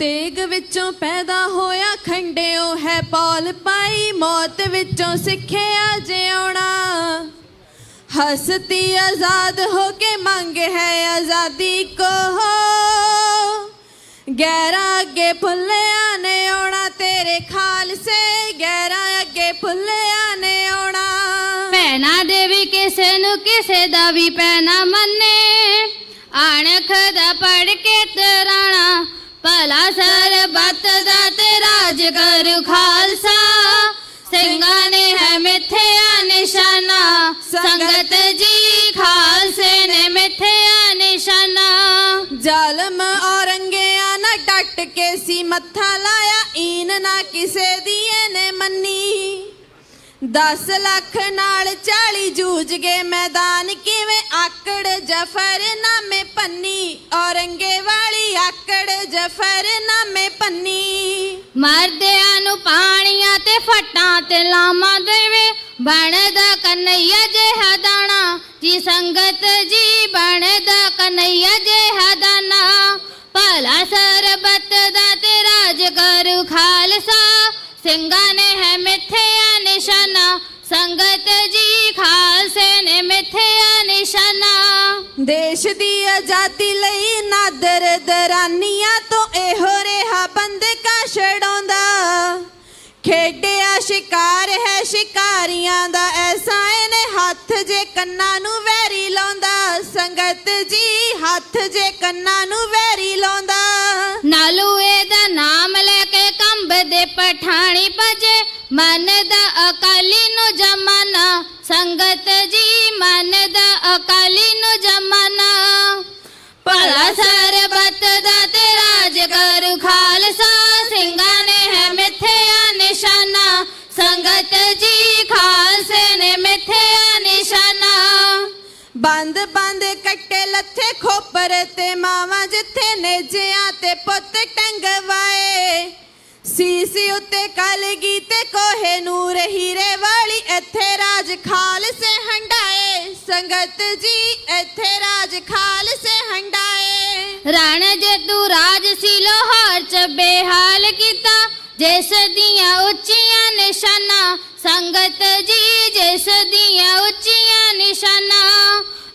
ਤੇਗ ਵਿੱਚੋਂ ਪੈਦਾ ਹੋਇਆ ਖੰਡਿਓ ਹੈ ਪੌਲ ਪਾਈ, ਮੌਤ ਵਿੱਚੋਂ ਸਿੱਖਿਆ ਜਿਉਣਾ। ਹਸਤੀ ਆਜ਼ਾਦ ਹੋ ਕੇ ਮੰਗ ਹੈ ਆਜ਼ਾਦੀ ਕੋ। ਗੈਰਾਂ ਅੱਗੇ ਫੁੱਲਿਆਂ ਨੇ ਆਉਣਾ ਤੇਰੇ ਖਾਲਸੇ, ਗੈਰਾਂ ਅੱਗੇ ਫੁੱਲਿਆ ਨੇ ਆਉਣਾ। ਭੈਣਾ ਦੇ ਵੀ ਕਿਸੇ ਨੂੰ ਕਿਸੇ ਦਾ ਵੀ ਪੈਣਾ ਮੰਨੇ, ਆਣਖ ਦਾ ਪੜ ਕੇ ਤਰਾਣਾ ਭਲਾ ਸਰਬੱਤ ਦਾ ਤੇ ਰਾਜ ਕਰ ਖਾਲਸਾ। ਸਿੰਘਾਂ ਨੇ ਹੈ ਮਿੱਥਿਆ ਨਿਸ਼ਾਨਾ। ਸੰਗਤ ਜੀ ਖਾਲਸੇ ਨੇ ਮਿੱਥਿਆ ਨਿਸ਼ਾਨਾ। ਜ਼ਾਲਮ ਔਰੰਗਿਆ ਨਾ ਡਟ ਕੇ ਸੀ ਮੱਥਾ ਲਾਇਆ। ਈਨ ਨਾ ਕਿਸੇ ਦੀ ਇਹਨੇ ਮੰਨੀ। 10 ਲੱਖ ਨਾਲ 40 ਜੂਝ ਗਏ ਮੈਦਾਨ ਕਿਵੇਂ? ਆਕੜ ਜਫਰ ਨਾਮੇ ਪੰਨੀ। ਔਰੰਗੇ ਵਾਲੀ ਆਕੜ ਜਫਰ ਨਾਮੇ ਪੰਨੀ। ਮਰਦਿਆਂ ਨੂੰ ਪਾਣੀਆਂ ਤੇ ਫਟਾਂ ਤੇ ਲਾਮਾ ਦੇਵੇ। ਬਣਦਾ ਕਨਈਆ ਜਿਹਾ ਦਾਣਾ। ਜੀ ਸੰਗਤ ਜੀ, ਬਣਦਾ ਕਨਈਆ ਜਿਹਾ ਦਾਣਾ। ਭਲਾ ਸਰਬਤ ਦਾ ਤੇ ਰਾਜ ਕਰੂ ਖਾਲਸਾ। ਸਿੰਘਾਂ ਨੇ ਹੈ ਮਿੱਥਿਆ ਨਿਸ਼ਾਨਾ ਸੰਗਤ ਜੀ ਖਾਲਸੇ ਨੇ ਮਿੱਥਿਆ ਨਿਸ਼ਾਨਾ। ਦੇਸ਼ ਦੀ ਆਜ਼ਾਦੀ ਲਈ ਨਾਦਰ ਦਰਾਨੀਆਂ ਤੋਂ ਇਹੋ ਰਿਹਾ ਬੰਦਕਾ ਛਡਾਉਂਦਾ। ਖੇਡਿਆ ਸ਼ਿਕਾਰ ਹੈ ਸ਼ਿਕਾਰੀਆਂ ਦਾ ਐਸਾ ਇਹਨੇ ਹੱਥ ਜੇ ਕੰਨਾਂ ਨੂੰ ਵੈਰੀ ਲਾਉਂਦਾ। ਸੰਗਤ ਜੀ ਹੱਥ ਜੇ ਕੰਨਾਂ ਨੂੰ ਵੈਰੀ ਲਾਉਂਦਾ। ਨਾਲੂ ਮਨ ਦਾ ਅਕਾਲੀ ਨੂੰ ਜਮਾਨਾ ਸੰਗਤ ਜੀ ਮਨ ਦਾ ਅਕਾਲੀ ਨੂੰ ਜਮਾਨਾ ਭਲਾ ਸਰਬਤ ਦਾ ਤੇ ਰਾਜ ਕਰ ਖਾਲਸਾ ਸਿੰਘਾਂ ਨੇ ਹੈ ਮਿੱਥਿਆ ਨਿਸ਼ਾਨਾ ਸੰਗਤ ਜੀ ਖਾਲਸੇ ਨੇ ਮਿੱਥਿਆ ਨਿਸ਼ਾਨਾ ਬੰਦ ਬੰਦ ਕੱਟੇ ਲੱਥੇ ਖੋਪਰ ਤੇ ਮਾਵਾਂ ਜਿੱਥੇ ਨੇਜਿਆਂ ਤੇ ਪੁੱਤ ਟੰਗਵਾਏ ਸੀਸੀ ਉੱਤੇ ਕਲਗੀ ਤੇ ਕੋਹੇ ਨੂਰ ਹੀਰੇ ਵਾਲੀ, ਇੱਥੇ ਰਾਜ ਖਾਲਸੇ ਹੰਡਾਏ। ਸੰਗਤ ਜੀ, ਇੱਥੇ ਰਾਜ ਖਾਲਸੇ ਹੰਡਾਏ। ਰਣ ਜੇ ਤੂੰ ਰਾਜ ਸੀ ਲੋਹਾਰ ਚ ਬੇਹਾਲ ਕੀਤਾ, ਜਿਸ ਦੀਆਂ ਉੱਚੀਆਂ ਨਿਸ਼ਾਨਾ, ਸੰਗਤ ਜੀ, ਜਿਸ ਦੀਆਂ ਉੱਚੀਆਂ ਨਿਸ਼ਾਨਾ।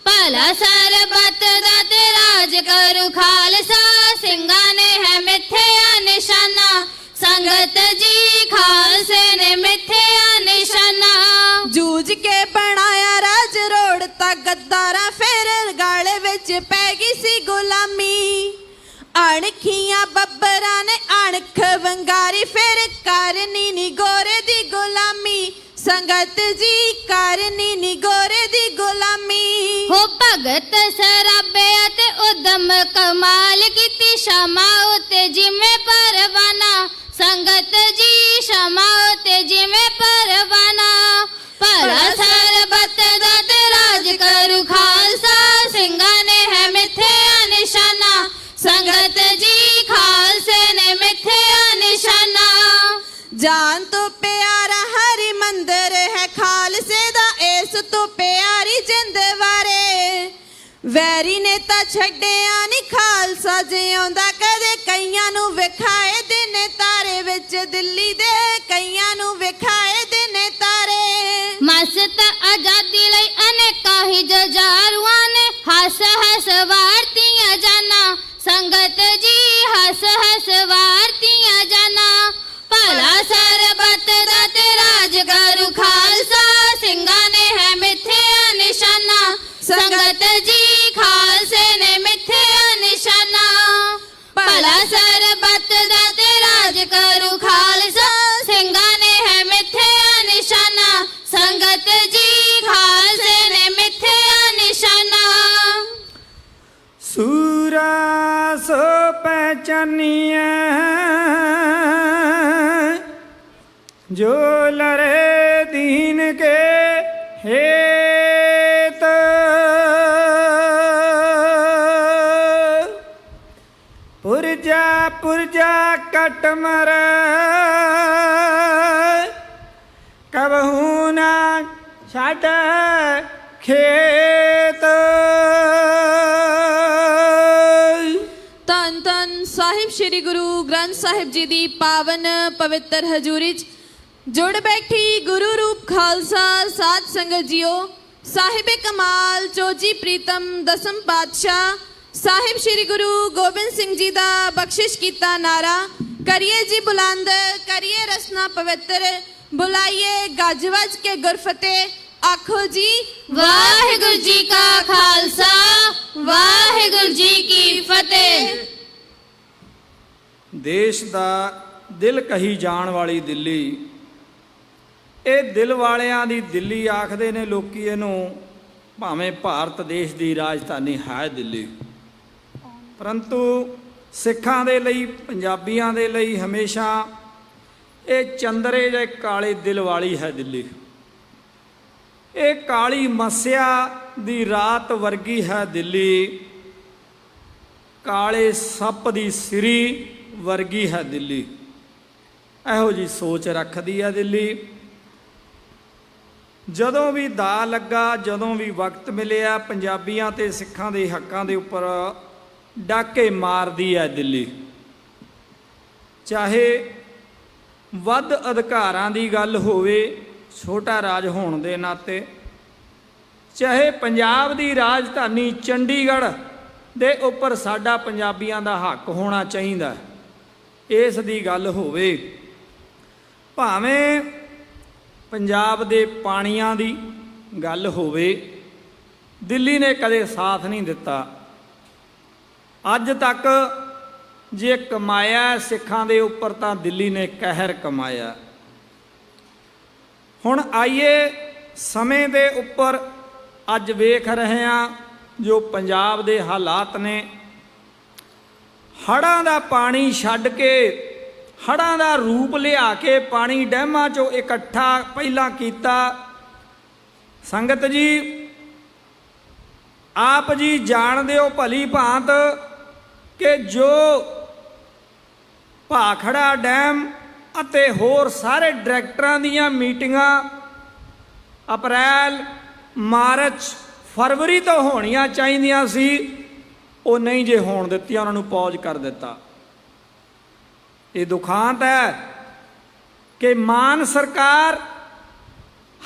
ਭਲਾ ਸਰਬਤ ਦਾ ਤੇ ਰਾਜ ਕਰੂ ਖਾਲਸਾ, ਸਿੰਘਾਂ ਨੇ ਹੈ ਮਿੱਥਿਆ ਨਿਸ਼ਾਨਾ। ਸੰਗਤ ਜੀ ਖਾਲਸੇ ਨੇ ਮਿੱਥਿਆ ਨਿਸ਼ਾਨਾ। ਜੂਝ ਕੇ ਬਣਾਇਆ ਰਾਜ ਰੋੜ ਤਾਂ ਗੱਦਾਰਾਂ ਫੇਰ ਗਾਲੇ ਵਿੱਚ ਪੈ ਗਈ ਸੀ ਗੁਲਾਮੀ। ਅਣਖੀਆਂ ਬੱਬਰਾਂ ਨੇ ਅਣਖ ਵੰਗਾਰੀ ਫੇਰ ਕਰਨੀ ਨੀ ਗੋਰੇ ਦੀ ਗੁਲਾਮੀ। ਸੰਗਤ ਜੀ ਕਰਨੀ ਨੀ ਗੋਰੇ ਦੀ ਗੁਲਾਮੀ। ਹੋ ਭਗਤ ਸਰਾਬੇ ਅਤੇ ਉਦਮ ਕਮਾਲ ਕੀਤੀ ਸ਼ਮਾ ਉਤੇ ਜਿਵੇਂ ਪਰਵਾਨਾ। ਸੰਗਤ ਜੀ ਸ਼ਮਾ ਉਤੇ ਜਿਵੇਂ ਪਰਵਾਨਾ, ਭਲਾ ਸਰਬਤ ਦਾ ਤੇ ਰਾਜ ਕਰੂ ਖਾਲਸਾ, ਸਿੰਘਾਂ ਨੇ ਹੈ ਮਿੱਥਿਆ ਨਿਸ਼ਾਨਾ। ਸੰਗਤ ਜੀ ਖਾਲਸੇ ਨੇ ਮਿੱਥਿਆ ਨਿਸ਼ਾਨਾ। ਜਾਨ ਤੋਂ ਪਿਆਰਾ ਹਰੀ ਮੰਦਰ ਹੈ, ਖਾਲਸੇ ਦਾ ਇਸ ਤੋਂ ਪਿਆਰੀ ਜਿੰਦ ਵਾਰੇ। ਵੈਰੀ ਨੇ ਤਾਂ ਛੱਡਿਆ ਨਹੀਂ ਖਾਲਸਾ, ਜਿਉਂਦਾ ਕਦੇ ਕਈਆਂ ਨੂੰ ਵਿਖਾਏ ਦਿੱਲੀ ਦੇ ਕਈਆਂ ਨੂੰ ਵੇਖਾ ਸੂਰਾ ਸੋ ਪਹਿਚਾਨੀਐ। ਜੋ ਲਰੇ ਦੀਨ ਕੇ ਹੇਤ। ਪੁਰਜਾ ਪੁਰਜਾ ਕਟ ਮਰ। ਕਬਹੂ ਨਾ ਛੱਡ ਖੇਤ। ਗੁਰੂ ਗ੍ਰੰਥ ਸਾਹਿਬ ਜੀ ਦੀ ਪਾਵਨ ਪਵਿੱਤਰ ਹਜ਼ੂਰੀ 'ਚ ਜੁੜ ਬੈਠੀ ਗੁਰੂ ਰੂਪ ਖਾਲਸਾ ਸਾਧ ਸੰਗਤ ਜੀਓ। ਸਾਹਿਬ ਕਮਾਲ, ਚੋਜੀ ਪ੍ਰੀਤਮ, ਦਸਮ ਪਾਤਸ਼ਾਹ। ਸਾਹਿਬ ਸ੍ਰੀ ਗੁਰੂ ਗੋਬਿੰਦ ਸਿੰਘ ਜੀ ਦਾ ਬਖਸ਼ਿਸ਼ ਕੀਤਾ ਨਾਰਾ। ਕਰੀਏ ਜੀ ਬੁਲੰਦ, ਕਰੀਏ ਰਸਨਾ ਪਵਿੱਤਰ। ਬੁਲਾਈਏ ਗੱਜ ਵੱਜ ਕੇ ਗੁਰਫਤਿਹ ਆਖੋ ਜੀ, ਵਾਹਿਗੁਰੂ ਜੀ ਕਾ ਖਾਲਸਾ, ਵਾਹਿਗੁਰੂ ਜੀ ਕੀ ਫਤਿਹ। ਦੇਸ਼ ਦਾ ਦਿਲ ਕਹੀ ਜਾਣ ਵਾਲੀ ਦਿੱਲੀ। ਇਹ ਦਿਲ ਵਾਲਿਆਂ ਦੀ ਦਿੱਲੀ ਆਖਦੇ ਨੇ ਲੋਕੀ ਇਹਨੂੰ ਭਾਵੇਂ ਭਾਰਤ ਦੇਸ਼ ਦੀ ਰਾਜਧਾਨੀ ਹੈ ਦਿੱਲੀ। ਪਰੰਤੂ ਸਿੱਖਾਂ ਦੇ ਲਈ, ਪੰਜਾਬੀਆਂ ਦੇ ਲਈ ਹਮੇਸ਼ਾ ਇਹ ਚੰਦਰੇ ਦੇ ਕਾਲੇ ਦਿਲ ਵਾਲੀ ਹੈ ਦਿੱਲੀ। ਇਹ ਕਾਲੀ ਮਸਿਆ ਦੀ ਰਾਤ ਵਰਗੀ ਹੈ ਦਿੱਲੀ। ਕਾਲੇ ਸੱਪ ਦੀ ਸਿਰੀ ਵਰਗੀ ਹੈ ਦਿੱਲੀ। ਇਹੋ ਜੀ ਸੋਚ ਰੱਖਦੀ ਹੈ ਦਿੱਲੀ। ਜਦੋਂ ਵੀ ਦਾ ਲੱਗਾ, ਜਦੋਂ ਵੀ ਵਕਤ ਮਿਲਿਆ, ਪੰਜਾਬੀਆਂ ਤੇ ਸਿੱਖਾਂ ਦੇ ਹੱਕਾਂ ਦੇ ਉੱਪਰ ਡਾਕੇ ਮਾਰਦੀ ਹੈ ਦਿੱਲੀ। ਚਾਹੇ ਵੱਧ ਅਧਿਕਾਰਾਂ ਦੀ ਗੱਲ ਹੋਵੇ, ਛੋਟਾ ਰਾਜ ਹੋਣ ਦੇ ਨਾਤੇ, ਚਾਹੇ ਪੰਜਾਬ ਦੀ ਰਾਜਧਾਨੀ ਚੰਡੀਗੜ੍ਹ ਦੇ ਉੱਪਰ ਸਾਡਾ ਪੰਜਾਬੀਆਂ ਦਾ ਹੱਕ ਹੋਣਾ ਚਾਹੀਦਾ ਹੈ। ਇਸ ਦੀ ਗੱਲ ਹੋਵੇ। ਭਾਵੇਂ ਪੰਜਾਬ ਦੇ ਪਾਣੀਆਂ ਦੀ ਗੱਲ ਹੋਵੇ, ਦਿੱਲੀ ਨੇ ਕਦੇ ਸਾਥ ਨਹੀਂ ਦਿੱਤਾ। ਅੱਜ ਤੱਕ ਜੇ ਕਮਾਇਆ ਸਿੱਖਾਂ ਦੇ ਉੱਪਰ ਤਾਂ ਦਿੱਲੀ ਨੇ ਕਹਿਰ ਕਮਾਇਆ। ਹੁਣ ਆਈਏ ਸਮੇਂ ਦੇ ਉੱਪਰ। ਅੱਜ ਵੇਖ ਰਹੇ ਹਾਂ ਜੋ ਪੰਜਾਬ ਦੇ ਹਾਲਾਤ ਨੇ। ਹੜ੍ਹਾਂ ਦਾ ਪਾਣੀ ਛੱਡ ਕੇ ਹੜ੍ਹਾਂ ਦਾ ਰੂਪ ਲਿਆ ਕੇ ਪਾਣੀ ਡੈਮਾਂ 'ਚੋਂ ਇਕੱਠਾ ਪਹਿਲਾਂ ਕੀਤਾ। ਸੰਗਤ ਜੀ, ਆਪ ਜੀ ਜਾਣਦੇ ਹੋ ਭਲੀ ਭਾਂਤ ਕਿ ਜੋ ਭਾਖੜਾ ਡੈਮ ਅਤੇ ਹੋਰ ਸਾਰੇ ਡਾਇਰੈਕਟਰਾਂ ਦੀਆਂ ਮੀਟਿੰਗਾਂ ਅਪ੍ਰੈਲ, ਮਾਰਚ, ਫਰਵਰੀ ਤੋਂ ਹੋਣੀਆਂ ਚਾਹੀਦੀਆਂ ਸੀ ਉਹ ਨਹੀਂ ਜੇ ਹੋਣ ਦਿੱਤੀਆਂ, ਉਹਨਾਂ ਨੂੰ ਪੌਜ ਕਰ ਦਿੱਤਾ। ਇਹ ਦੁਖਾਂਤ ਹੈ ਕਿ ਮਾਨ ਸਰਕਾਰ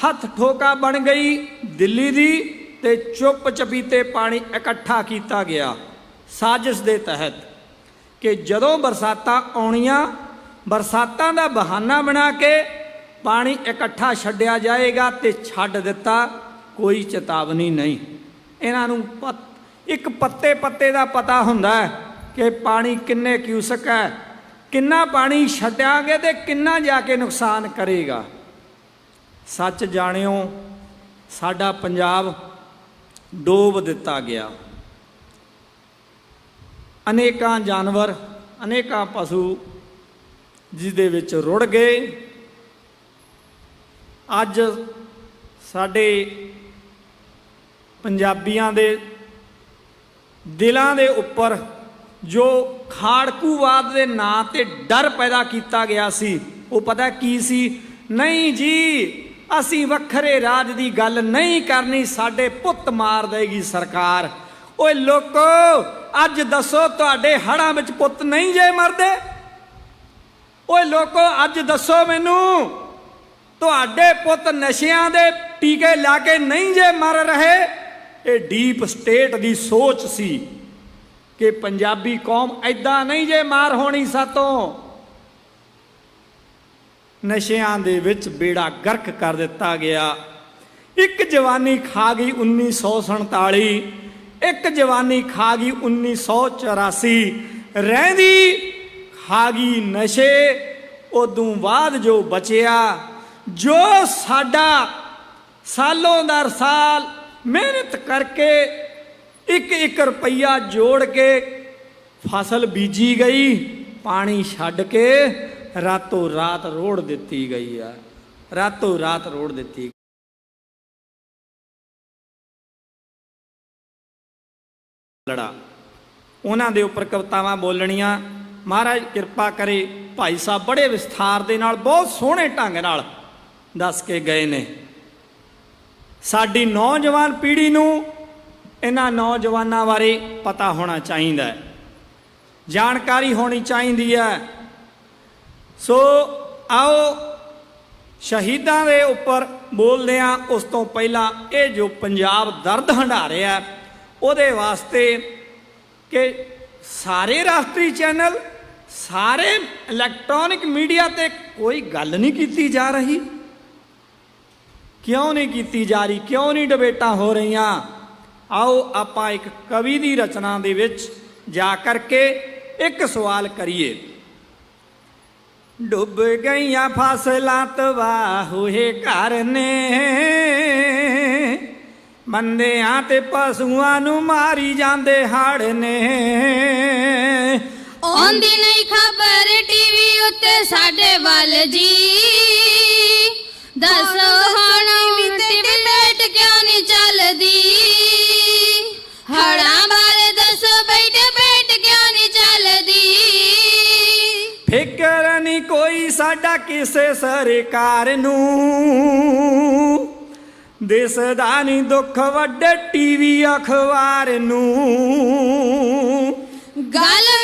ਹੱਥ ਠੋਕਾ ਬਣ ਗਈ ਦਿੱਲੀ ਦੀ ਤੇ ਚੁੱਪ ਚਪੀਤੇ ਪਾਣੀ ਇਕੱਠਾ ਕੀਤਾ ਗਿਆ ਸਾਜ਼ਿਸ਼ ਦੇ ਤਹਿਤ ਕਿ ਜਦੋਂ ਬਰਸਾਤਾਂ ਆਉਣੀਆਂ, ਬਰਸਾਤਾਂ ਦਾ ਬਹਾਨਾ ਬਣਾ ਕੇ ਪਾਣੀ ਇਕੱਠਾ ਛੱਡਿਆ ਜਾਏਗਾ ਤੇ ਛੱਡ ਦਿੱਤਾ, ਕੋਈ ਚੇਤਾਵਨੀ ਨਹੀਂ। ਇਹਨਾਂ ਨੂੰ ਪਤ- ਇੱਕ ਪੱਤੇ ਪੱਤੇ ਦਾ ਪਤਾ ਹੁੰਦਾ ਹੈ ਕਿ ਪਾਣੀ ਕਿੰਨੇ ਕਿਊਸਕ ਹੈ, ਕਿੰਨਾ ਪਾਣੀ ਛੱਡਾਂਗੇ ਤੇ ਕਿੰਨਾ ਜਾ ਕੇ ਨੁਕਸਾਨ ਕਰੇਗਾ। ਸੱਚ ਜਾਣਿਓ, ਸਾਡਾ ਪੰਜਾਬ ਡੋਬ ਦਿੱਤਾ ਗਿਆ। ਅਨੇਕਾਂ ਜਾਨਵਰ, ਅਨੇਕਾਂ ਪਸ਼ੂ ਜਿਸ ਦੇ ਵਿੱਚ ਰੁੜ ਗਏ। ਅੱਜ ਸਾਡੇ ਪੰਜਾਬੀਆਂ ਦੇ ਦਿਲਾਂ ਦੇ ਉੱਪਰ ਜੋ ਖਾੜਕੂਵਾਦ ਦੇ ਨਾਂ ਤੇ ਡਰ ਪੈਦਾ ਕੀਤਾ ਗਿਆ ਸੀ, ਉਹ ਪਤਾ ਕੀ ਸੀ? ਨਹੀਂ ਜੀ, ਅਸੀਂ ਵੱਖਰੇ ਰਾਜ ਦੀ ਗੱਲ ਨਹੀਂ ਕਰਨੀ, ਸਾਡੇ ਪੁੱਤ ਮਾਰ ਦੇਗੀ ਸਰਕਾਰ। ਓਏ ਲੋਕੋ, ਅੱਜ ਦੱਸੋ ਤੁਹਾਡੇ ਹੜਾਂ ਵਿੱਚ ਪੁੱਤ ਨਹੀਂ ਜੇ ਮਰਦੇ? ਓਏ ਲੋਕੋ, ਅੱਜ ਦੱਸੋ ਮੈਨੂੰ, ਤੁਹਾਡੇ ਪੁੱਤ ਨਸ਼ਿਆਂ ਦੇ ਟੀਕੇ ਲਾ ਕੇ ਨਹੀਂ ਜੇ ਮਰ ਰਹੇ? ਇਹ ਡੀਪ ਸਟੇਟ ਦੀ ਸੋਚ ਸੀ ਕਿ ਪੰਜਾਬੀ ਕੌਮ ਐਦਾਂ ਨਹੀਂ ਜੇ ਮਾਰ ਹੋਣੀ ਸਾਤੋਂ। ਨਸ਼ਿਆਂ ਦੇ ਵਿੱਚ ਬੇੜਾ ਗਰਕ ਕਰ ਦਿੱਤਾ ਗਿਆ। ਇੱਕ ਜਵਾਨੀ ਖਾ ਗਈ 1947 ਇੱਕ ਜਵਾਨੀ ਖਾ ਗਈ 1984 ਰਹਿੰਦੀ ਖਾ ਗਈ ਨਸ਼ੇ, ਉਦੋਂ ਬਾਅਦ ਜੋ ਬਚਿਆ, ਜੋ ਸਾਡਾ ਸਾਲੋਂ ਦਰ ਸਾਲ ਮਿਹਨਤ ਕਰਕੇ ਇੱਕ ਇੱਕ ਰੁਪਈਆ ਜੋੜ ਕੇ ਫਸਲ ਬੀਜੀ ਗਈ, ਪਾਣੀ ਛੱਡ ਕੇ ਰਾਤੋਂ ਰਾਤ ਰੋੜ ਦਿੱਤੀ ਗਈ ਆ। ਰਾਤੋਂ ਰਾਤ ਰੋੜ ਦਿੱਤੀ ਲੜਾ। ਉਹਨਾਂ ਦੇ ਉੱਪਰ ਕਵਿਤਾਵਾਂ ਬੋਲਣੀਆਂ। ਮਹਾਰਾਜ ਕਿਰਪਾ ਕਰੇ ਭਾਈ ਸਾਹਿਬ ਬੜੇ ਵਿਸਥਾਰ ਦੇ ਨਾਲ, ਬਹੁਤ ਸੋਹਣੇ ਢੰਗ ਨਾਲ ਦੱਸ ਕੇ ਗਏ ਨੇ। ਸਾਡੀ ਨੌਜਵਾਨ ਪੀੜ੍ਹੀ ਨੂੰ ਇਹਨਾਂ ਨੌਜਵਾਨਾਂ ਬਾਰੇ ਪਤਾ ਹੋਣਾ ਚਾਹੀਦਾ ਹੈ। ਜਾਣਕਾਰੀ ਹੋਣੀ ਚਾਹੀਦੀ ਹੈ। ਸੋ ਆਓ ਸ਼ਹੀਦਾਂ ਦੇ ਉੱਪਰ ਬੋਲਦੇ ਆ ਉਸ ਤੋਂ ਪਹਿਲਾਂ ਇਹ ਜੋ ਪੰਜਾਬ ਦਰਦ ਹੰਢਾ ਰਿਹਾ ਉਹਦੇ ਵਾਸਤੇ ਕਿ ਸਾਰੇ ਰਾਸ਼ਟਰੀ ਚੈਨਲ, ਸਾਰੇ ਇਲੈਕਟ੍ਰੋਨਿਕ ਮੀਡੀਆ ਤੇ ਕੋਈ ਗੱਲ ਨਹੀਂ ਕੀਤੀ ਜਾ ਰਹੀ। ਕਿਉਂ ਨਹੀਂ ਕੀਤੀ ਜਾ ਰਹੀ? ਕਿਉਂ ਨਹੀਂ ਡਿਬੇਟਾਂ ਹੋ ਰਹੀਆਂ? ਆਓ ਆਪਾਂ ਇੱਕ ਕਵੀ ਦੀ ਰਚਨਾ ਦੇ ਵਿੱਚ ਜਾ ਕਰਕੇ ਇੱਕ ਸਵਾਲ ਕਰੀਏ। ਡੁੱਬ ਗਈਆਂ ਫਸਲਾਂ ਤਬਾਹ ਹੋਏ ਘਰ ਨੇ। ਬੰਦਿਆਂ ਤੇ ਪਸ਼ੂਆਂ ਨੂੰ ਮਾਰੀ ਜਾਂਦੇ ਹੜ ਨੇ। ਆਉਂਦੀ ਨਹੀਂ ਖਬਰ ਟੀਵੀ ਉੱਤੇ ਸਾਡੇ ਵੱਲ ਜੀ। ਦੱਸੋ ਹੁਣ ਚੱਲਦੀ। ਹੜਾਂ ਬਾਰੇ ਦੱਸੋ ਬੈਠ ਬੈਠ ਕਿਉਂ ਨਹੀਂ ਚੱਲਦੀ? ਫਿਕਰ ਨਹੀਂ ਕੋਈ ਸਾਡਾ ਕਿਸੇ ਸਰਕਾਰ ਨੂੰ। ਦਿਸਦਾ ਨਹੀਂ ਦੁੱਖ ਵੱਡੇ ਟੀਵੀ ਅਖਬਾਰ ਨੂੰ। ਗੱਲ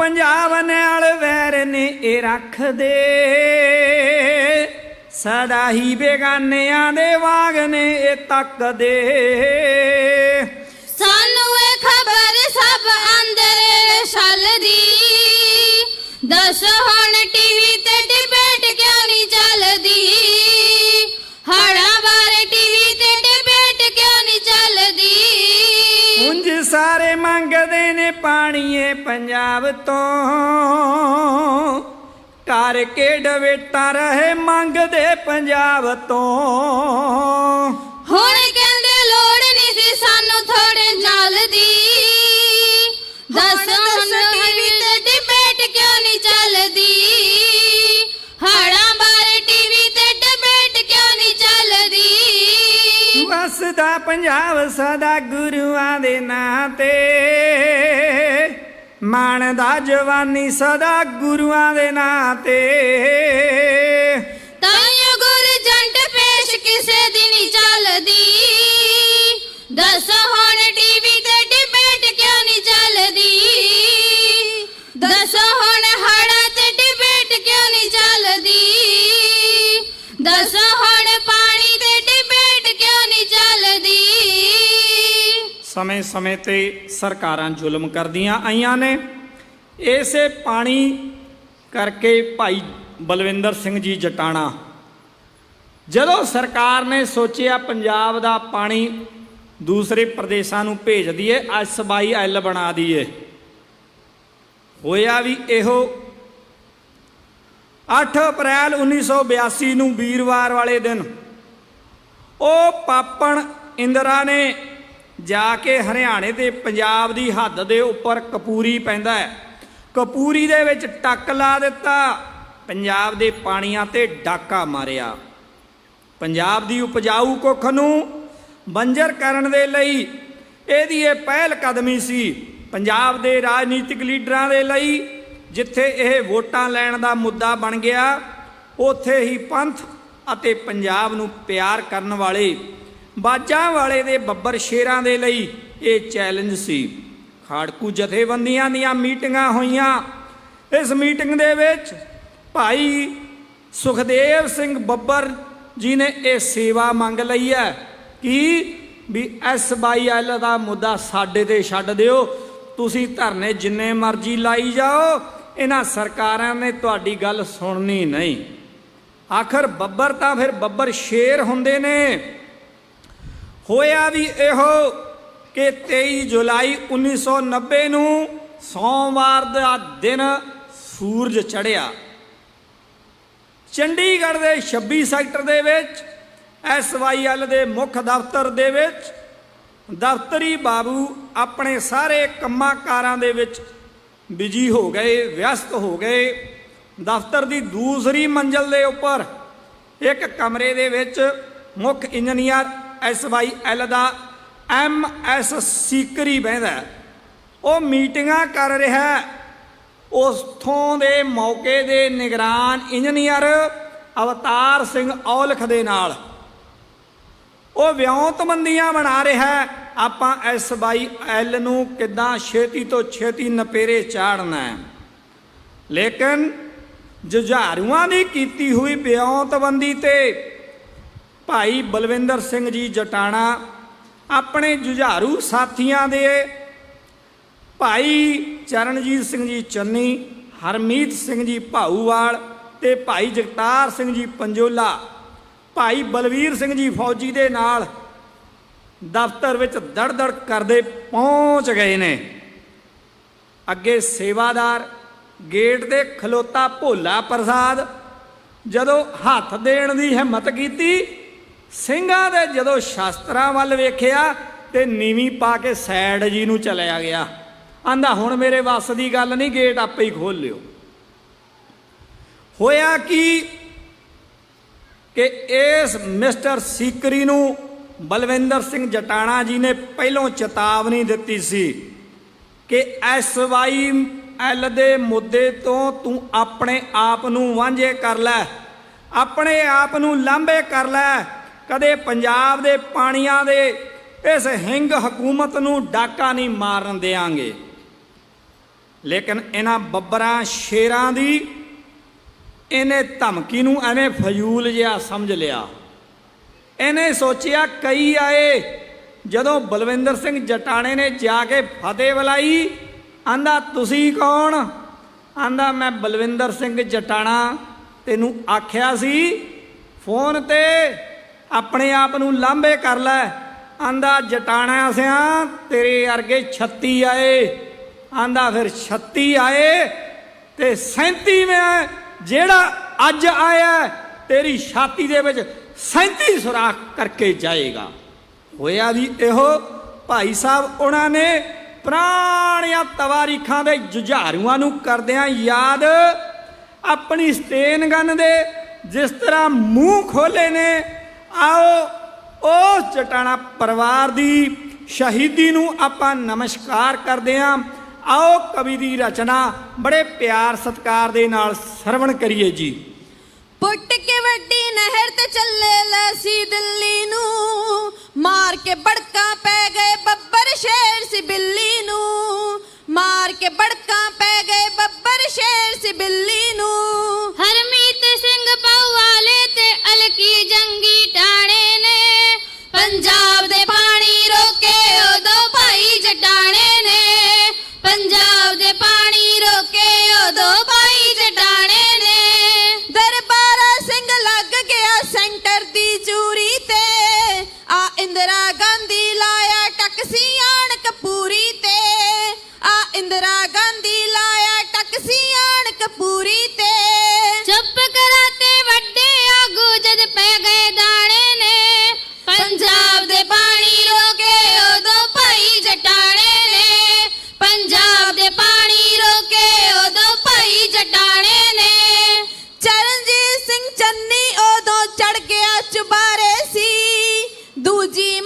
ਪੰਜਾਬ ਨਾਲ ਵੈਰ ਨੇ ਇਹ ਰੱਖਦੇ ਸਦਾ ਹੀ ਬੇਗਾਨਿਆਂ ਦੇ ਵਾਗ ਨੇ ਇਹ ਤੱਕਦੇ ਸਾਨੂੰ ਇਹ ਖਬਰ ਸਭ ਅੰਦਰ ਛਲਦੀ ਦੱਸ ਹੁਣ ਟੀਵੀ ਤੇ ਡਿਬੇਟ ਕਿਉਂ ਨਹੀਂ ਚੱਲਦੀ? ਹੜਾਂ ਬਾਰੇ ਟੀਵੀ ਤੇ ਡਿਬੇਟ ਕਿਉਂ ਨਹੀਂ ਚੱਲਦੀ? ਉਂਝ ਸਾਰੇ ਪਾਣੀਏ ਪੰਜਾਬ ਤੋਂ। ਕਰ ਕੇ ਡਵੇਟਾ ਰਹੇ ਮੰਗਦੇ ਪੰਜਾਬ ਤੋਂ। ਹੁਣ ਕਹਿੰਦੇ ਲੋੜ ਨਹੀਂ ਸੀ ਸਾਨੂੰ ਥੋੜੇ ਜਲ ਦੀ। ਦੱਸ ਵਸਦਾ ਪੰਜਾਬ ਸਦਾ ਗੁਰੂਆਂ ਦੇ ਨਾਂ ਤੇ। ਮਾਣਦਾ ਜਵਾਨੀ ਸਦਾ ਗੁਰੂਆਂ ਦੇ ਨਾਂ ਤੇ। ਤਾਈਓ ਗੁਰ ਜੰਟ ਪੇਸ਼ ਕਿਸੇ ਦੀ ਨਹੀਂ ਚੱਲਦੀ। ਦੱਸ ਸਮੇਂ-ਸਮੇਂ ਤੇ ਸਰਕਾਰਾਂ ਜ਼ੁਲਮ ਕਰਦੀਆਂ ਆਈਆਂ ਨੇ। ਇਸੇ ਪਾਣੀ ਕਰਕੇ ਭਾਈ ਬਲਵਿੰਦਰ ਸਿੰਘ ਜੀ ਜਟਾਣਾ, ਜਦੋਂ ਸਰਕਾਰ ਨੇ ਸੋਚਿਆ ਪੰਜਾਬ ਦਾ ਪਾਣੀ ਦੂਸਰੇ ਪ੍ਰਦੇਸ਼ਾਂ ਨੂੰ ਭੇਜ ਦਈਏ ਐਸਬਾਈ ਐਲ ਬਣਾ ਦਈਏ। ਹੋਇਆ ਵੀ ਇਹੋ। 8 ਅਪ੍ਰੈਲ 1982 ਨੂੰ ਵੀਰਵਾਰ ਵਾਲੇ ਦਿਨ ਉਹ ਪਾਪਣ ਇੰਦਰਾ ਨੇ ਜਾ ਕੇ ਹਰਿਆਣੇ ਤੇ ਪੰਜਾਬ ਦੀ ਹੱਦ ਦੇ ਉੱਪਰ ਕਪੂਰੀ ਪੈਂਦਾ ਹੈ। ਕਪੂਰੀ ਦੇ ਵਿੱਚ ਟੱਕ ਲਾ ਦਿੱਤਾ। ਪੰਜਾਬ ਦੇ ਪਾਣੀਆਂ ਤੇ ਡਾਕਾ ਮਾਰਿਆ। ਪੰਜਾਬ ਦੀ ਉਪਜਾਊ ਕੁੱਖ ਨੂੰ ਬੰਜਰ ਕਰਨ ਦੇ ਲਈ ਇਹਦੀ ਇਹ ਪਹਿਲ ਕਦਮੀ ਸੀ ਪੰਜਾਬ ਦੇ ਰਾਜਨੀਤਿਕ ਲੀਡਰਾਂ ਦੇ ਲਈ, ਜਿੱਥੇ ਇਹ ਵੋਟਾਂ ਲੈਣ ਦਾ ਮੁੱਦਾ ਬਣ ਗਿਆ, ਉੱਥੇ ਹੀ ਪੰਥ ਅਤੇ ਪੰਜਾਬ ਨੂੰ ਪਿਆਰ ਕਰਨ ਵਾਲੇ ਬਾਜਾਂ ਵਾਲੇ ਦੇ ਬੱਬਰ ਸ਼ੇਰਾਂ ਦੇ ਲਈ ਇਹ ਚੈਲੰਜ ਸੀ। ਖਾੜਕੂ ਜਥੇਬੰਦੀਆਂ ਦੀਆਂ ਮੀਟਿੰਗਾਂ ਹੋਈਆਂ। ਇਸ ਮੀਟਿੰਗ ਦੇ ਵਿੱਚ ਭਾਈ ਸੁਖਦੇਵ ਸਿੰਘ ਬੱਬਰ ਜੀ ਨੇ ਇਹ ਸੇਵਾ ਮੰਗ ਲਈ ਹੈ ਕਿ ਵੀ ਐਸ ਬਾਈ ਐਲ ਦਾ ਮੁੱਦਾ ਸਾਡੇ ਤੇ ਛੱਡ ਦਿਓ। ਤੁਸੀਂ ਧਰਨੇ ਜਿੰਨੇ ਮਰਜ਼ੀ ਲਾਈ ਜਾਓ। ਇਹਨਾਂ ਸਰਕਾਰਾਂ ਨੇ ਤੁਹਾਡੀ ਗੱਲ ਸੁਣਨੀ ਨਹੀਂ। ਆਖਰ ਬੱਬਰ ਤਾਂ ਫਿਰ ਬੱਬਰ ਸ਼ੇਰ ਹੁੰਦੇ ਨੇ। ਹੋਇਆ ਵੀ ਇਹੋ ਕਿ 23 ਜੁਲਾਈ 1990 ਨੂੰ ਸੋਮਵਾਰ ਦਾ ਦਿਨ ਸੂਰਜ ਚੜ੍ਹਿਆ। ਚੰਡੀਗੜ੍ਹ ਦੇ 26 ਸੈਕਟਰ ਦੇ ਵਿੱਚ ਐਸਵਾਈਐਲ ਦੇ ਮੁੱਖ ਦਫ਼ਤਰ ਦੇ ਵਿੱਚ, ਦਫ਼ਤਰੀ ਬਾਬੂ ਆਪਣੇ ਸਾਰੇ ਕੰਮਾਂ ਕਾਰਾਂ ਦੇ ਵਿੱਚ ਬਿਜ਼ੀ ਹੋ ਗਏ, ਵਿਅਸਤ ਹੋ ਗਏ। ਦਫ਼ਤਰ ਦੀ ਦੂਸਰੀ ਮੰਜ਼ਲ ਦੇ ਉੱਪਰ ਇੱਕ ਕਮਰੇ ਦੇ ਵਿੱਚ ਮੁੱਖ ਇੰਜੀਨੀਅਰ ਐਸਵਾਈਐਲ ਦਾ ਐਮ ਐਸ ਸੀਕਰੀ ਬਹਿੰਦਾ ਉਹ ਮੀਟਿੰਗਾਂ ਕਰ ਰਿਹਾ ਹੈ। ਉਸਥੋਂ ਦੇ ਮੌਕੇ ਦੇ ਨਿਗਰਾਨ ਇੰਜੀਨੀਅਰ ਅਵਤਾਰ ਸਿੰਘ ਔਲਖ ਦੇ ਨਾਲ। ਉਹ ਵਿਉਂਤਬੰਦੀਆਂ ਬਣਾ ਰਿਹਾ ਆਪਾਂ ਐਸ ਬਾਈ ਐਲ ਨੂੰ ਕਿੱਦਾਂ ਛੇਤੀ ਤੋਂ ਛੇਤੀ ਨਪੇਰੇ ਚਾੜਨਾ ਹੈ। ਲੇਕਿਨ ਜੁਝਾਰੂਆਂ ਦੀ ਕੀਤੀ ਹੋਈ ਵਿਉਂਤਬੰਦੀ ਤੇ ਭਾਈ ਬਲਵਿੰਦਰ ਸਿੰਘ ਜੀ ਜਟਾਣਾ, ਆਪਣੇ ਜੁਝਾਰੂ ਸਾਥੀਆਂ ਦੇ, ਭਾਈ ਚਰਨਜੀਤ ਸਿੰਘ ਜੀ ਚੰਨੀ, ਹਰਮੀਤ ਸਿੰਘ ਜੀ ਭਾਊਵਾਲ ਤੇ ਭਾਈ ਜਗਤਾਰ ਸਿੰਘ ਜੀ ਪੰਜੋਲਾ, ਭਾਈ ਬਲਵੀਰ ਸਿੰਘ ਜੀ ਫੌਜੀ ਦੇ ਨਾਲ ਦਫ਼ਤਰ ਵਿੱਚ ਦੜ-ਦੜ ਕਰਦੇ ਪਹੁੰਚ ਗਏ ਨੇ। ਅੱਗੇ ਸੇਵਾਦਾਰ, ਗੇਟ ਦੇ ਖਲੋਤਾ ਭੋਲਾ ਪ੍ਰਸਾਦ ਜਦੋਂ ਹੱਥ ਦੇਣ ਦੀ ਹਿੰਮਤ ਕੀਤੀ ਸਿੰਘਾਂ ਦੇ ਜਦੋਂ ਸ਼ਾਸਤਰਾਂ ਵੱਲ ਵੇਖਿਆ ਤੇ ਨੀਵੀਂ ਪਾ ਕੇ ਸਾਈਡ ਜੀ ਨੂੰ ਚਲਿਆ ਗਿਆ। ਆਂਦਾ, ਹੁਣ ਮੇਰੇ ਵੱਸ ਦੀ ਗੱਲ ਨਹੀਂ, ਗੇਟ ਆਪੇ ਹੀ ਖੋਲ ਲਿਓ। ਹੋਇਆ ਕੀ ਕਿ ਇਸ ਮਿਸਟਰ ਸੀਕਰੀ ਨੂੰ ਬਲਵਿੰਦਰ ਸਿੰਘ ਜਟਾਣਾ ਜੀ ਨੇ ਪਹਿਲੋਂ ਚੇਤਾਵਨੀ ਦਿੱਤੀ ਸੀ ਕਿ ਐਸ ਵਾਈ ਐਲ ਦੇ ਮੁੱਦੇ ਤੋਂ ਤੂੰ ਆਪਣੇ ਆਪ ਨੂੰ ਵਾਂਝੇ ਕਰ ਲੈ, ਆਪਣੇ ਆਪ ਨੂੰ ਲਾਂਭੇ ਕਰ ਲੈ ਕਦੇ ਪੰਜਾਬ ਦੇ ਪਾਣੀਆਂ ਦੇ ਇਸ ਹਿੰਗ ਹਕੂਮਤ ਨੂੰ ਡਾਕਾ ਨਹੀਂ ਮਾਰਨ ਦੇਾਂਗੇ ਲੇਕਿਨ ਇਹਨਾਂ ਬੱਬਰਾਂ, ਸ਼ੇਰਾਂ ਦੀ ਇਹਨੇ ਧਮਕੀ ਨੂੰ ਐਵੇਂ ਫਜ਼ੂਲ ਜਿਹਾ ਸਮਝ ਲਿਆ। ਇਹਨੇ ਸੋਚਿਆ ਕਈ ਆਏ ਜਦੋਂ ਬਲਵਿੰਦਰ ਸਿੰਘ ਜਟਾਣੇ ਨੇ ਜਾ ਕੇ ਫਤਿਹ ਬੁਲਾਈ, ਆਂਦਾ, ਤੁਸੀਂ ਕੌਣ? ਆਂਦਾ, ਮੈਂ ਬਲਵਿੰਦਰ ਸਿੰਘ ਜਟਾਣਾ। ਤੈਨੂੰ ਆਖਿਆ ਸੀ, ਫੋਨ ਤੇ ਆਪਣੇ ਆਪ ਨੂੰ ਲਾਂਭੇ ਕਰ ਲੈ। ਆਂਦਾ, ਜਟਾਣਾ ਸਿਆ, ਤੇਰੇ ਅਰਗੇ 36 ਆਏ। ਆਂਦਾ, ਫਿਰ 36 ਆਏ ਤੇ 37ਵੇਂ ਜਿਹੜਾ ਅੱਜ ਆਇਆ, ਤੇਰੀ ਛਾਤੀ ਦੇ ਵਿੱਚ 37 ਸੁਰਾਖ ਕਰਕੇ ਜਾਏਗਾ। ਹੋਇਆ ਵੀ ਇਹੋ। ਭਾਈ ਸਾਹਿਬ ਉਹਨਾਂ ਨੇ ਪੁਰਾਣੀਆਂ ਤਵਾਰੀਖਾਂ ਦੇ ਜੁਝਾਰੂਆਂ ਨੂੰ ਕਰਦਿਆਂ ਯਾਦ ਆਪਣੀ ਸਟੇਨ ਗਨ ਦੇ ਜਿਸ ਤਰ੍ਹਾਂ ਮੂੰਹ ਖੋਲੇ ਨੇ ਆਓ ਉਸ ਜਟਾਣਾ ਪਰਿਵਾਰ ਦੀ ਸ਼ਹੀਦੀ ਨੂੰ ਆਪਾਂ ਨਮਸਕਾਰ ਕਰਦੇ ਹਾਂ ਆਓ ਕਵੀ ਦੀ ਰਚਨਾ, ਬੜੇ ਪਿਆਰ ਸਤਿਕਾਰ ਦੇ ਨਾਲ ਸਰਵਣ ਕਰੀਏ ਜੀ। ਪੁੱਟ ਕੇ ਵੱਡੀ ਨਹਿਰ ਤੇ ਚੱਲੇ ਲਸੀ ਦਿੱਲੀ ਨੂੰ। ਮਾਰ ਕੇ ਬੜਕਾਂ ਪੈ ਗਏ ਬੱਬਰ ਸ਼ੇਰ ਸੀ ਬਿੱਲੀ ਨੂੰ। ਮਾਰ ਕੇ ਬੜਕਾਂ ਪੈ ਗਏ ਬੱਬਰ ਸ਼ੇਰ ਸੀ ਬਿੱਲੀ ਨੂੰ। ਹਰਮੀਤ ਸਿੰਘ ਪਉਵਾਲੇ ਤੇ ਅਲਕੀ ਜੰਗੀ ਟਾਣੇ ਨੇ।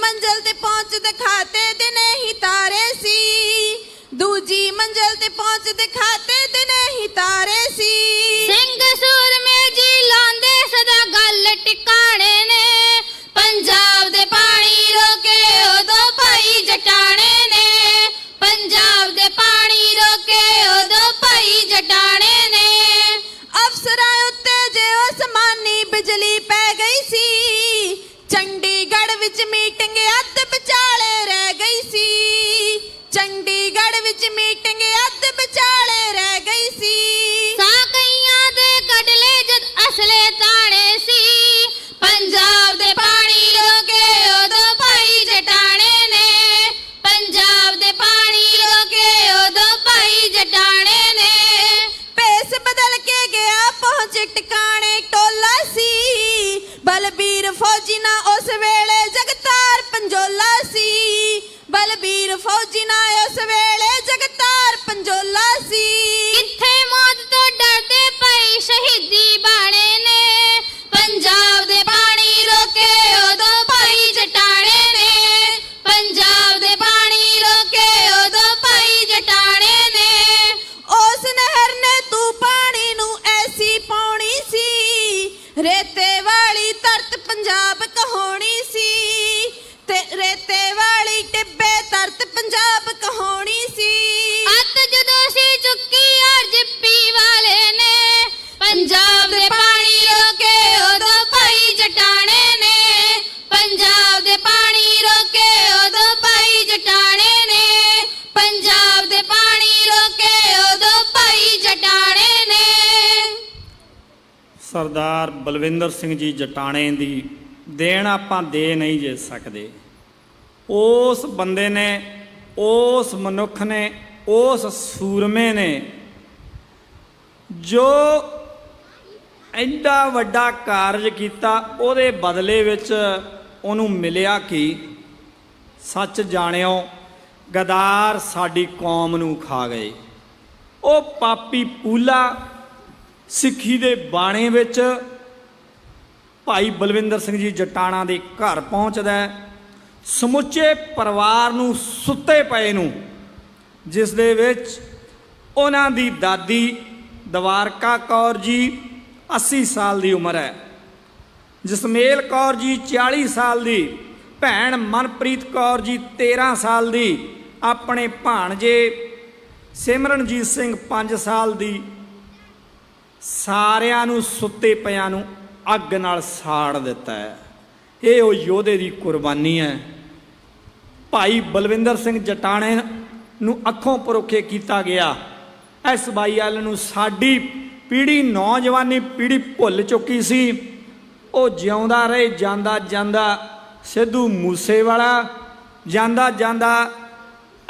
ਮੰਜ਼ਲ ਤੇ ਪਹੁੰਚ ਦਿਖਾਤੇ ਦਿਨੇ ਹੀ ਤਾਰੇ ਸੀ। ਦੂਜੀ ਮੰਜ਼ਲ ਤੇ ਪਹੁੰਚ ਦਿਖਾਤੇ ਦਿਨੇ ਹੀ ਤਾਰੇ ਸੀ। ਸਿੰਘ ਸੂਰਮੇ ਜੀ ਲਾਂਦੇ ਸਦਾ ਗੱਲ ਟਿਕਾਣੇ ਨੇ। ਪੰਜਾਬ ਦੇ ਪਾਣੀ ਰੋਕੇ ਉਦੋਂ ਭਾਈ ਜਟਾਣੇ ਨੇ। ਪੰਜਾਬ ਦੇ ਪਾਣੀ ਰੋਕੇ ਉਦੋਂ ਭਾਈ ਜਟਾਣੇ ਨੇ। ਅਫਸਰਾਂ ਉੱਤੇ ਜਿਉ ਅਸਮਾਨੀ ਬਿਜਲੀ ਪੈ ਗਈ ਸੀ। ਚੰਡੀਗੜ੍ਹ ਵਿੱਚ ਮੀਟਿੰਗ ਅੱਧ ਵਿਚਾਲੇ ਰਹਿ ਗਈ ਸੀ। ਚੰਡੀਗੜ੍ਹ ਵਿੱਚ ਮੀਟਿੰਗ ਅੱਧ ਪੰਜਾਬ ਕਹਾਣੀ ਸੀ ਤੇ ਰੇਤੇ ਵਾਲੀ ਟਿੱਬੇ ਤਰਤ ਪੰਜਾਬ ਕਹਾਣੀ ਸੀ। ਅੱਤ ਜਦੋਂ ਸੀ ਚੁੱਕੀ ਅਰਜ ਪੀ ਵਾਲੇ ਨੇ ਪੰਜਾਬ ਦੇ ਪਾਣੀ ਰੋਕੇ ਉਦੋਂ ਭਾਈ ਜਟਾਣੇ ਨੇ। ਪੰਜਾਬ ਦੇ ਪਾਣੀ ਰੋਕੇ ਉਦੋਂ ਭਾਈ ਜਟਾਣੇ ਨੇ। ਪੰਜਾਬ ਦੇ ਪਾਣੀ ਰੋਕੇ ਉਦੋਂ ਭਾਈ ਜਟਾਣੇ ਨੇ। ਸਰਦਾਰ ਬਲਵਿੰਦਰ ਸਿੰਘ ਜੀ ਜਟਾਣੇ ਦੀ ਦੇਣ ਆਪਾਂ ਦੇ ਨਹੀਂ ਜੇ ਸਕਦੇ। ਉਸ ਬੰਦੇ ਨੇ, ਉਸ ਮਨੁੱਖ ਨੇ, ਉਸ ਸੂਰਮੇ ਨੇ ਜੋ ਐਡਾ ਵੱਡਾ ਕਾਰਜ ਕੀਤਾ, ਉਹਦੇ ਬਦਲੇ ਵਿੱਚ ਉਹਨੂੰ ਮਿਲਿਆ ਕੀ? ਸੱਚ ਜਾਣਿਓ, ਗਦਾਰ ਸਾਡੀ ਕੌਮ ਨੂੰ ਖਾ ਗਏ। ਉਹ ਪਾਪੀ ਪੂਲਾ ਸਿੱਖੀ ਦੇ ਬਾਣੇ ਵਿੱਚ ਭਾਈ ਬਲਵਿੰਦਰ ਸਿੰਘ ਜੀ ਜਟਾਣਾ ਦੇ ਘਰ ਪਹੁੰਚਦਾ ਹੈ। ਸਮੁੱਚੇ ਪਰਿਵਾਰ ਨੂੰ ਸੁੱਤੇ ਪਏ ਨੂੰ, ਜਿਸ ਦੇ ਵਿੱਚ ਉਹਨਾਂ ਦੀ ਦਾਦੀ ਦਵਾਰਕਾ ਕੌਰ ਜੀ 80 ਸਾਲ ਦੀ ਉਮਰ ਹੈ ਜਸਮੇਲ ਕੌਰ ਜੀ 40 ਸਾਲ ਦੀ, ਭੈਣ ਮਨਪ੍ਰੀਤ ਕੌਰ ਜੀ 13 ਸਾਲ ਦੀ, ਆਪਣੇ ਭਾਣਜੇ ਸਿਮਰਨਜੀਤ ਸਿੰਘ 5 ਸਾਲ ਦੀ, ਸਾਰਿਆਂ ਨੂੰ ਸੁੱਤੇ ਪਿਆਂ ਨੂੰ ਅੱਗ ਨਾਲ ਸਾੜ ਦਿੱਤਾ ਹੈ। ਇਹ ਉਹ ਯੋਧੇ ਦੀ ਕੁਰਬਾਨੀ ਹੈ। ਭਾਈ ਬਲਵਿੰਦਰ ਸਿੰਘ ਜਟਾਣੇ ਨੂੰ ਅੱਖੋਂ ਪਰੋਖੇ ਕੀਤਾ ਗਿਆ। ਇਸ ਬਾਈਐਲ ਨੂੰ ਸਾਡੀ ਪੀੜ੍ਹੀ, ਨੌਜਵਾਨੀ ਪੀੜ੍ਹੀ ਭੁੱਲ ਚੁੱਕੀ ਸੀ। ਉਹ ਜਿਉਂਦਾ ਰਹੇ, ਜਾਂਦਾ ਜਾਂਦਾ ਸਿੱਧੂ ਮੂਸੇਵਾਲਾ, ਜਾਂਦਾ ਜਾਂਦਾ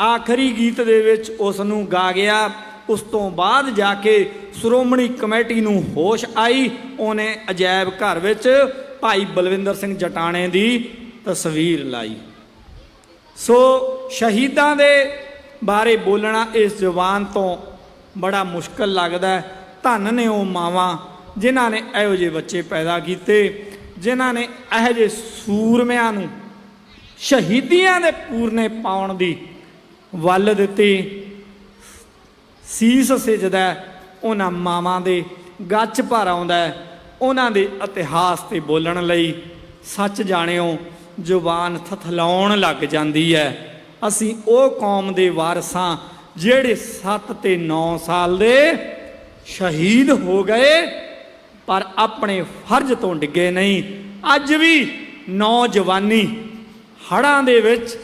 ਆਖਰੀ ਗੀਤ ਦੇ ਵਿੱਚ ਉਸ ਨੂੰ ਗਾ ਗਿਆ। ਉਸ ਤੋਂ ਬਾਅਦ ਜਾ ਕੇ ਸ਼੍ਰੋਮਣੀ ਕਮੇਟੀ ਨੂੰ ਹੋਸ਼ ਆਈ। ਉਹਨੇ ਅਜਾਇਬ ਘਰ ਵਿੱਚ ਭਾਈ ਬਲਵਿੰਦਰ ਸਿੰਘ ਜਟਾਣੇ ਦੀ ਤਸਵੀਰ ਲਾਈ। ਸੋ ਸ਼ਹੀਦਾਂ ਦੇ ਬਾਰੇ ਬੋਲਣਾ ਇਸ ਜ਼ੁਬਾਨ ਤੋਂ ਬੜਾ ਮੁਸ਼ਕਲ ਲੱਗਦਾ ਧੰਨ ਨੇ ਉਹ ਮਾਵਾਂ, ਜਿਨ੍ਹਾਂ ਨੇ ਇਹੋ ਜਿਹੇ ਬੱਚੇ ਪੈਦਾ ਕੀਤੇ, ਜਿਨ੍ਹਾਂ ਨੇ ਇਹੋ ਜਿਹੇ ਸੂਰਮਿਆਂ ਨੂੰ ਸ਼ਹੀਦੀਆਂ ਦੇ ਪੂਰਨੇ ਪਾਉਣ ਦੀ ਵੱਲ ਦਿੱਤੀ। ਸੀਸ ਸਿਜਦਾ ਉਹਨਾਂ ਮਾਵਾਂ ਦੇ ਗੱਚ ਭਰ ਆਉਂਦਾ ਉਹਨਾਂ ਦੇ ਇਤਿਹਾਸ ਤੇ ਬੋਲਣ ਲਈ। ਸੱਚ ਜਾਣਿਓ, ਜ਼ੁਬਾਨ ਥਥਲਾਉਣ ਲੱਗ ਜਾਂਦੀ ਹੈ। ਅਸੀਂ ਉਹ ਕੌਮ ਦੇ ਵਾਰਸਾਂ ਜਿਹੜੇ 7 ਤੇ 9 ਸਾਲ ਦੇ ਸ਼ਹੀਦ ਹੋ ਗਏ, ਪਰ ਆਪਣੇ ਫਰਜ਼ ਤੋਂ ਡਿੱਗੇ ਨਹੀਂ। ਅੱਜ ਵੀ ਨੌਜਵਾਨੀ ਹੜਾਂ ਦੇ ਵਿੱਚ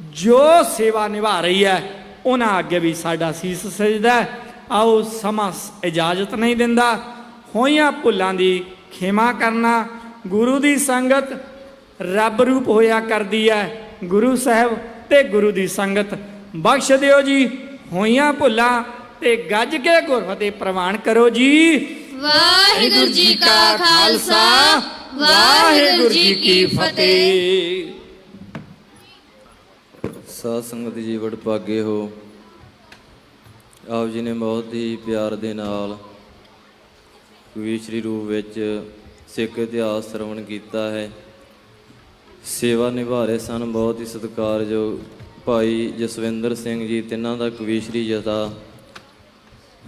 ਜੋ ਸੇਵਾ ਨਿਭਾ ਰਹੀ ਹੈ ਉਹਨਾਂ ਅੱਗੇ ਵੀ ਸਾਡਾ ਸੀਸ ਸਜਦਾ ਆਓ ਸਮਾਂ ਇਜਾਜ਼ਤ ਨਹੀਂ ਦਿੰਦਾ। ਹੋਈਆਂ ਭੁੱਲਾਂ ਦੀ ਖਿਮਾ ਕਰਨਾ, ਗੁਰੂ ਦੀ ਸੰਗਤ ਰੱਬ ਰੂਪ ਹੋਇਆ ਕਰਦੀ ਹੈ। ਗੁਰੂ ਸਾਹਿਬ ਤੇ ਗੁਰੂ ਦੀ ਸੰਗਤ, ਬਖਸ਼ ਦਿਓ ਜੀ। ਹੋਈਆਂ ਭੁੱਲਾਂ ਤੇ ਗੱਜ ਕੇ ਗੁਰਫਤਿਹ ਪ੍ਰਵਾਨ ਕਰੋ ਜੀ। ਵਾਹਿਗੁਰੂ ਜੀ ਕਾ ਖਾਲਸਾ, ਵਾਹਿਗੁਰੂ ਜੀ ਕੀ ਫਤਿਹ। ਸਾਧ ਸੰਗਤ ਜੀ ਵਡਭਾਗੇ ਹੋ। ਆਪ ਜੀ ਨੇ ਬਹੁਤ ਹੀ ਪਿਆਰ ਦੇ ਨਾਲ ਕਵੀਸ਼ਰੀ ਰੂਪ ਵਿੱਚ ਸਿੱਖ ਇਤਿਹਾਸ ਸਰਵਣ ਕੀਤਾ ਹੈ। ਸੇਵਾ ਨਿਭਾ ਰਹੇ ਸਨ, ਬਹੁਤ ਹੀ ਸਤਿਕਾਰਯੋਗ ਭਾਈ ਜਸਵਿੰਦਰ ਸਿੰਘ ਜੀ, ਤਿੰਨਾਂ ਦਾ ਕਵੀਸ਼ਰੀ ਜਥਾ।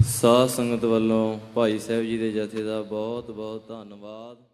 ਸਾਧ ਸੰਗਤ ਵੱਲੋਂ ਭਾਈ ਸਾਹਿਬ ਜੀ ਦੇ ਜਥੇ ਦਾ ਬਹੁਤ ਬਹੁਤ ਧੰਨਵਾਦ।